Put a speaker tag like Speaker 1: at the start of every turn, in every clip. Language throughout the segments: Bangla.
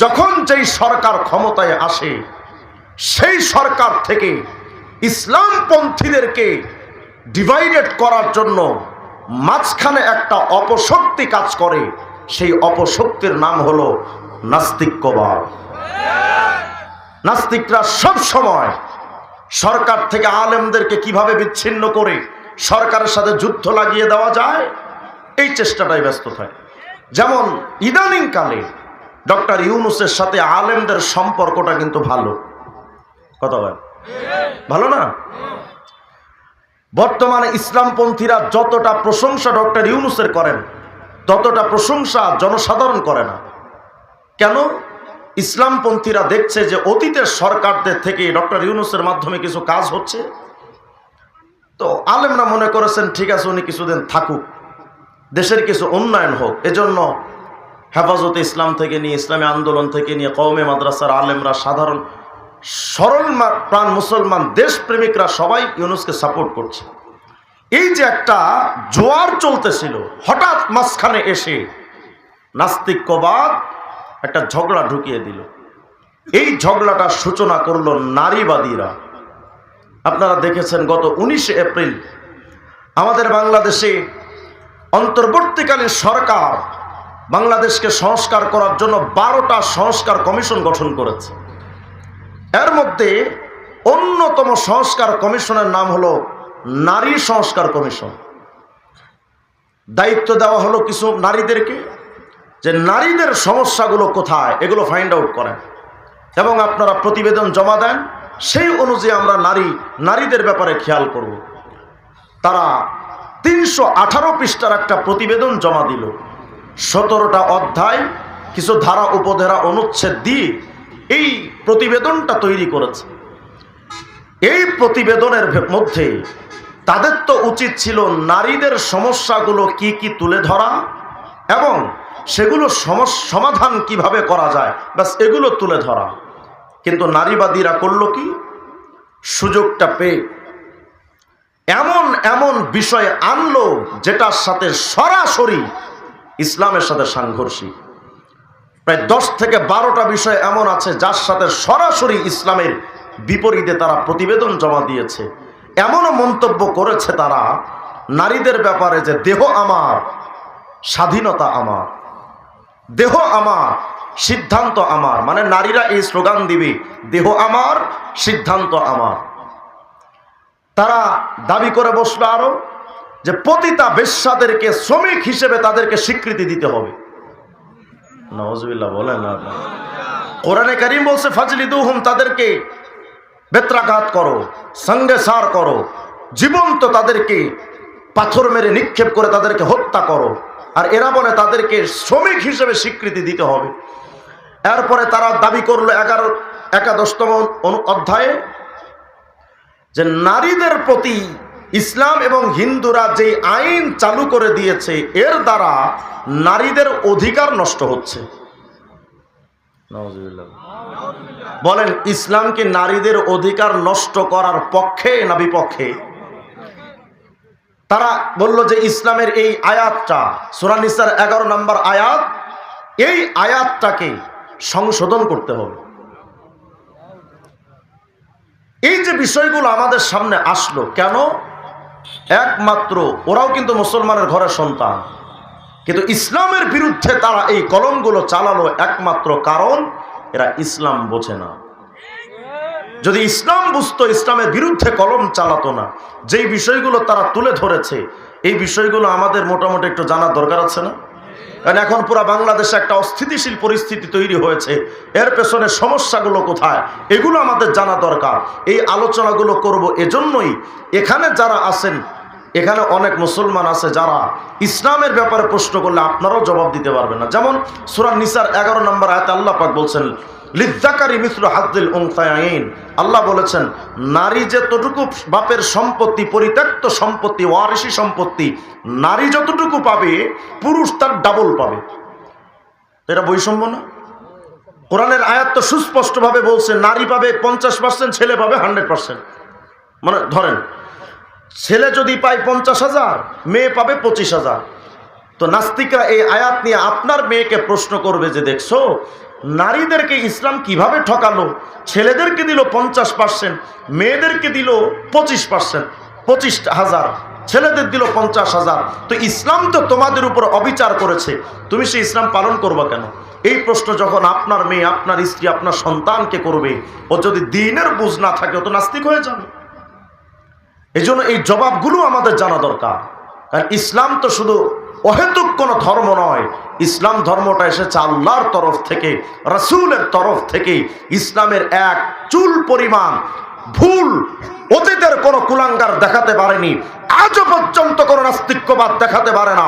Speaker 1: যখন যেই সরকার ক্ষমতায় আসে, সেই সরকার থেকে ইসলামপন্থীদেরকে ডিভাইডেড করার জন্য মাঝখানে একটা অপশক্তি কাজ করে, সেই অপশক্তির নাম হলো নাস্তিক্যবাদ। নাস্তিকরা সব সময় সরকার থেকে আলেমদেরকে কীভাবে বিচ্ছিন্ন করে সরকারের সাথে যুদ্ধ লাগিয়ে দেওয়া যায়, এই চেষ্টাটাই ব্যস্ত থাকে। যেমন ইদানিংকালে ডক্টর ইউনুসের সাথে আলেমদের সম্পর্কটা কিন্তু ভালো। কথা বল ভালো না? বর্তমানে ইসলামপন্থীরা যতটা প্রশংসা ডক্টর ইউনুসের করেন, ততটা প্রশংসা জনসাধারণ করে না। কেন? ইসলামপন্থীরা দেখছে যে অতীতের সরকারদের থেকে ডক্টর ইউনুসের মাধ্যমে কিছু কাজ হচ্ছে। তো আলেমরা মনে করেছেন, ঠিক আছে, উনি কিছুদিন থাকুক। দেশের কিছু উন্নয়ন হোক। এজন্য হেফাজতে ইসলাম থেকে নিয়ে, ইসলামী আন্দোলন থেকে নিয়ে কৌমে মাদ্রাসার আলেমরা, সাধারণ সরল প্রাণ মুসলমান, দেশপ্রেমিকরা সবাই ইউনুসকে সাপোর্ট করছে। এই যে একটা জোয়ার চলতেছিল, হঠাৎ মাঝখানে এসে নাস্তিক্যবাদ একটা ঝগড়া ঢুকিয়ে দিল। এই ঝগড়াটার সূচনা করল নারীবাদীরা। আপনারা দেখেছেন গত উনিশে এপ্রিল আমাদের বাংলাদেশে অন্তর্বর্তীকালীন সরকার বাংলাদেশকে সংস্কার করার জন্য বারোটা সংস্কার কমিশন গঠন করেছে। এর মধ্যে অন্যতম সংস্কার কমিশনের নাম হলো নারী সংস্কার কমিশন। দায়িত্ব দেওয়া হলো কিছু নারীদেরকে যে নারীদের সমস্যাগুলো কোথায়, এগুলো ফাইন্ড আউট করেন। এবং আপনারা প্রতিবেদন জমা দেন, সেই অনুযায়ী আমরা নারী, নারীদের ব্যাপারে খেয়াল করব। তারা তিনশো আঠারো পৃষ্ঠার একটা প্রতিবেদন জমা দিল। সতেরোটা অধ্যায়, কিছু ধারা, উপধারা অনুচ্ছেদ দিয়ে এই প্রতিবেদনটা তৈরি করেছে। এই প্রতিবেদনের মধ্যে তাদের তো উচিত ছিল নারীদের সমস্যাগুলো কি কি তুলে ধরা এবং সেগুলো সমাধান কীভাবে করা যায়, ব্যাস এগুলো তুলে ধরা। কিন্তু নারীবাদীরা করল কি? সুযোগটা পেয়ে এমন এমন বিষয় আনলো যেটার সাথে সরাসরি ইসলামের সাথে সাংঘর্ষিক। প্রায় দশ থেকে বারোটা বিষয় এমন আছে যার সাথে সরাসরি ইসলামের বিপরীতে তারা প্রতিবেদন জমা দিয়েছে। এমনও মন্তব্য করেছে তারা, নারীদের ব্যাপারে যে দেহ আমার, স্বাধীনতা আমার, দেহ আমার, সিদ্ধান্ত আমার মানে নারীরা এই স্লোগান দিবে, দেহ আমার, সিদ্ধান্ত আমার। তারা দাবি করে বসল আরও যে পতিতা বেশ্যাদেরকে শ্রমিক হিসেবে তাদেরকে স্বীকৃতি দিতে হবে নওয়াজবিল্লাহ বলেন না। কোরআনে করিম বলছে ফাজলি দুহুম তাদেরকে বেত্রাঘাত করো, সঙ্গে সার করো, জীবন্ত তাদেরকে পাথর মেরে নিক্ষেপ করে তাদেরকে হত্যা করো, আর এরা বলে তাদেরকে শ্রমিক হিসেবে স্বীকৃতি দিতে হবে এরপরে তারা দাবি করল এগারো, একাদশতম অধ্যায়ে যে নারীদের প্রতি ইসলাম এবং হিন্দুরা যে আইন চালু করে দিয়েছে, এর দ্বারা নারীদের অধিকার নষ্ট হচ্ছে। বলেন ইসলাম কি নারীদের অধিকার নষ্ট করার পক্ষে না বিপক্ষে? তারা বলল যে, ইসলামের এই আয়াতটা সুরানিসার এগারো নম্বর আয়াত, এই আয়াতটাকে সংশোধন করতে হবে। এই যে বিষয়গুলো আমাদের সামনে আসলো, কেন? একমাত্র, ওরাও কিন্তু মুসলমানের ঘরের সন্তান। কিন্তু ইসলামের বিরুদ্ধে তারা এই কলমগুলো চালালো একমাত্র কারণ, এরা ইসলাম বোঝে না। যদি ইসলাম বুঝতো, ইসলামের বিরুদ্ধে কলম চালাতো না, যেই বিষয়গুলো তারা তুলে ধরেছে, এই বিষয়গুলো আমাদের মোটামুটি একটু জানার দরকার আছে না? কারণ এখন পুরো বাংলাদেশে একটা অস্থিতিশীল পরিস্থিতি তৈরি হয়েছে, এর পেছনে সমস্যাগুলো কোথায়, এগুলো আমাদের জানা দরকার। এই আলোচনাগুলো করব এজন্যই, এখানে যারা আছেন এখানে অনেক মুসলমান আছে যারা ইসলামের ব্যাপারে প্রশ্ন করলে আপনারাও জবাব দিতে পারবেন না। যেমন সুরান নিসার এগারো নম্বর আয়তে আল্লাহ পাক বলছেন লিদ্দাকারি মিশ্র হাদ্দিল উংসায়াইন আল্লাহ বলেছেন, নারী যতটুকু বাপের সম্পত্তি, পরিত্যক্ত সম্পত্তি ওয়ারিসি সম্পত্তি, নারী যতটুকু পাবে, পুরুষ তার ডাবল পাবে। এটা বৈষম্য না? কোরআনের আয়াত তো সুস্পষ্টভাবে বলছে, নারী পাবে পঞ্চাশ পার্সেন্ট ছেলে পাবে হান্ড্রেড পার্সেন্ট মানে ধরেন ছেলে যদি পায় পঞ্চাশ হাজার, মেয়ে পাবে পঁচিশ হাজার। তো নাস্তিকরা এই আয়াত নিয়ে আপনার মেয়েকে প্রশ্ন করবে যে দেখছ, নারীদেরকে ইসলাম কীভাবে ঠকালো? ছেলেদেরকে দিল পঞ্চাশ পার্সেন্ট মেয়েদেরকে দিল পঁচিশ পার্সেন্ট পঁচিশ হাজার, ছেলেদের দিল পঞ্চাশ হাজার। তো ইসলাম তো তোমাদের উপর অবিচার করেছে। তুমি সে ইসলাম পালন করবা কেন? এই প্রশ্ন যখন আপনার মেয়ে, আপনার স্ত্রী, আপনার সন্তানকে করবে, ও যদি দিনের বুঝ না থাকে, ও তো নাস্তিক হয়ে যাবে। এই এই জবাবগুলো আমাদের জানা দরকার। কারণ ইসলাম তো শুধু অহেতুক কোনো ধর্ম নয়, ইসলাম ধর্মটা এসেছে আল্লাহর তরফ থেকে, রাসুলের তরফ থেকে। ইসলামের এক চুল পরিমাণ ভুল অতীতের কোনো কুলাঙ্গার দেখাতে পারেনি। আজও পর্যন্ত কোনো নাস্তিক্যবাদ দেখাতে পারে না।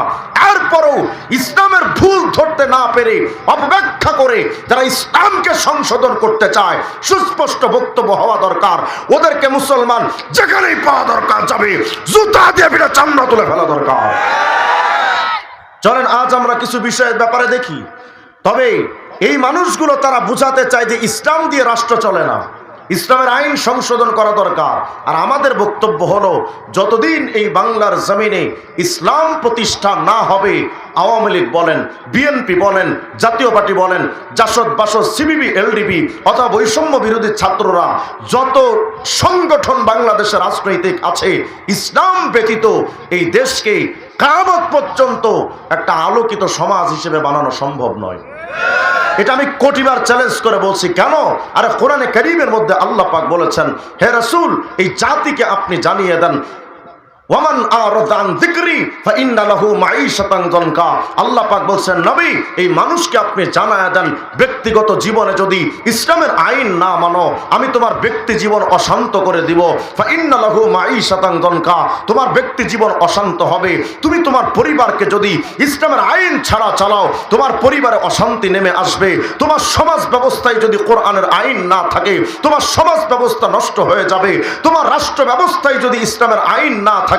Speaker 1: এরপরও ইসলামের ভুল ধরতে না পেরে, অপব্যাখ্যা করে যারা ইসলামকে সংশোধন করতে চায়, সুস্পষ্ট বক্তব্য হওয়া দরকার। ওদেরকে মুসলমান যেখানেই পাওয়া দরকার যাবে, জুতা দিয়ে ফিরে চান্না তুলে ফেলা দরকার। চলেন, আজ আমরা কিছু বিষয়ের ব্যাপারে দেখি। তবে এই মানুষগুলো তারা বুঝাতে চায় যে ইসলাম দিয়ে রাষ্ট্র চলে না। ইসলামের আইন সংশোধন করা দরকার। আর আমাদের বক্তব্য হলো, যতদিন এই বাংলার জমিনে ইসলাম প্রতিষ্ঠা না হবে, আওয়ামী লীগ বলেন, বিএনপি বলেন, জাতীয় পার্টি বলেন, জাসদ বাসদ সিবিবি এলডিপি অথবা বৈষম্য বিরোধী ছাত্ররা, যত সংগঠন বাংলাদেশের রাজনৈতিক আছে, ইসলাম ব্যতীত এই দেশকে কামত পর্যন্ত একটা আলোকিত সমাজ হিসেবে বানানো সম্ভব নয়। এটা আমি কোটিবার চ্যালেঞ্জ করে বলছি, কেন? আরে কোরআনে করিমের মধ্যে আল্লাহ পাক বলেছেন, হে রসুল, এই জাতিকে আপনি জানিয়ে দেন ওয়ামান আরদান যিকরি ফাইন্না লাহু মাঈশাতান দনকা আল্লাহ পাক বলছেন, নবী, এই মানুষকে আপনি জানায় দেন, ব্যক্তিগত জীবনে যদি ইসলামের আইন না মানো, আমি তোমার ব্যক্তি জীবন অশান্ত করে দিব। ফাইন্না লাহু মাঈশাতান দনকা তোমার ব্যক্তি জীবন অশান্ত হবে। তুমি তোমার পরিবারকে যদি ইসলামের আইন ছাড়া চালাও, তোমার পরিবারে অশান্তি নেমে আসবে। তোমার সমাজ ব্যবস্থায় যদি কোরআনের আইন না থাকে, তোমার সমাজ ব্যবস্থা নষ্ট হয়ে যাবে। তোমার রাষ্ট্র ব্যবস্থায় যদি ইসলামের আইন না থাকে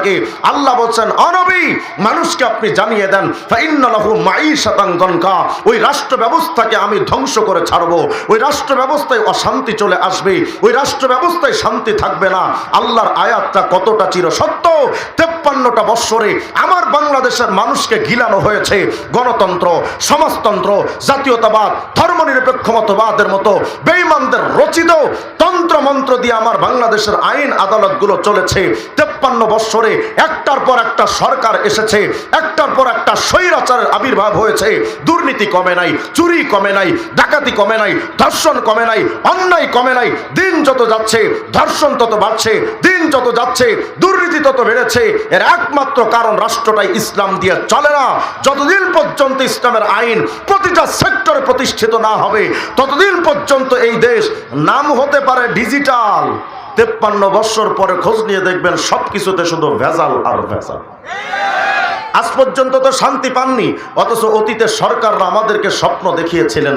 Speaker 1: আল্লাহ বলছেন অনবী মানুষকে আপনি জানিয়ে দেন, ফাইন্নালাহু মাই শতাঙ্গনকা ওই রাষ্ট্র ব্যবস্থাকে আমি ধ্বংস করে ছাড়বো। ওই রাষ্ট্র ব্যবস্থায় অশান্তি চলে আসবে, ওই রাষ্ট্র ব্যবস্থায় শান্তি থাকবে না। আল্লাহর আয়াতটা কতটা চির সত্য তেপ্পান্নটা বৎসরে আমার বাংলাদেশের মানুষকে গিলানো হয়েছে গণতন্ত্র, সমাজতন্ত্র, জাতীয়তাবাদ, ধর্মনিরপেক্ষ মতবাদের মতো। বেইমানদের রচিত তন্ত্র মন্ত্র দিয়ে আমার বাংলাদেশের আইন আদালতগুলো চলেছে। তেপ্পান্ন বৎসরে একটার পর একটা সরকার এসেছে একটার পর একটা স্বৈরাচারের আবির্ভাব হয়েছে। দুর্নীতি কমে নাই, চুরি কমে নাই, ডাকাতি কমে নাই, ধর্ষণ কমে নাই, অন্যায় কমে নাই। দিন যত যাচ্ছে, ধর্ষণ তত বাড়ছে, দিন যত যাচ্ছে, দুর্নীতি তত বেড়েছে। এর একমাত্র কারণ রাষ্ট্রটাই ইসলাম দিয়ে চলে না। যতদিন পর্যন্ত ইসলামের আইন প্রতিটা সেক্টরে প্রতিষ্ঠিত না হবে, ততদিন পর্যন্ত এই দেশ নাম হতে পারে ডিজিটাল। তেপ্পান্ন বৎসর পরে খোঁজ নিয়ে দেখবেন সব কিছুতে শুধু ভেজাল আর ভেজাল। আজ পর্যন্ত তো শান্তি পাননি। অথচ অতীতের সরকাররা আমাদেরকে স্বপ্ন দেখিয়েছিলেন।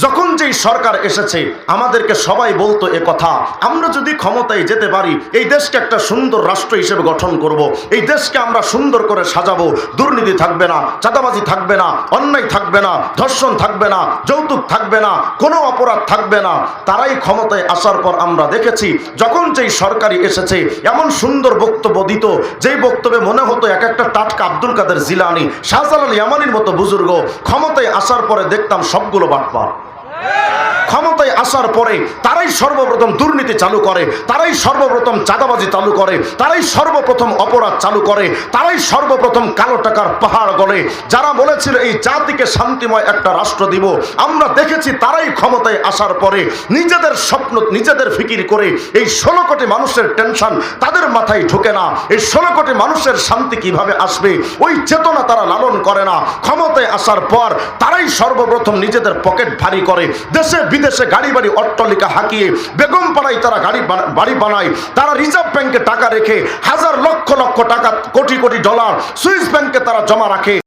Speaker 1: যখন যেই সরকার এসেছে, আমাদেরকে সবাই বলতো এ কথা, আমরা যদি ক্ষমতায় যেতে পারি, এই দেশকে একটা সুন্দর রাষ্ট্র হিসেবে গঠন করব। এই দেশকে আমরা সুন্দর করে সাজাবো, দুর্নীতি থাকবে না, চাঁদাবাজি থাকবে না, অন্যায় থাকবে না, ধর্ষণ থাকবে না, যৌতুক থাকবে না, কোনো অপরাধ থাকবে না, তারাই ক্ষমতায় আসার পর আমরা দেখেছি, যখন যেই সরকারি এসেছে, এমন সুন্দর বক্তব্য দিত, যেই বক্তব্যে মনে হতো এক একটা টাটকা আব্দুল কাদের জিলানি, শাহজালাল ইয়ামানির মতো বুজুর্গ, ক্ষমতায় আসার পরে দেখতাম সবগুলো É! ক্ষমতায় আসার পরে তারাই সর্বপ্রথম দুর্নীতি চালু করে, তারাই সর্বপ্রথম চাঁদাবাজি চালু করে, তারাই সর্বপ্রথম অপরাধ চালু করে, তারাই সর্বপ্রথম কালো টাকার পাহাড় গলে। যারা বলেছিল এই জাতিকে শান্তিময় একটা রাষ্ট্র দিব, আমরা দেখেছি তারাই ক্ষমতায় আসার পরে নিজেদের স্বপ্ন, নিজেদের ফিকির করে এই ষোলো কোটি মানুষের টেনশন তাদের মাথায় ঢোকে না। এই ষোলো কোটি মানুষের শান্তি কীভাবে আসবে? ওই চেতনা তারা লালন করে না। ক্ষমতায় আসার পর তারাই সর্বপ্রথম নিজেদের পকেট ভারী করে। দেশে বিদেশে গাড়ি বাড়ি, অট্টলিকা হাঁকিয়ে বেগম পাড়ায় তারা গাড়ি বাড়ি বানায়। তারা রিজার্ভ ব্যাংকে টাকা রেখে হাজার লক্ষ লক্ষ টাকা, কোটি কোটি ডলার সুইস ব্যাংকে তারা জমা রাখে।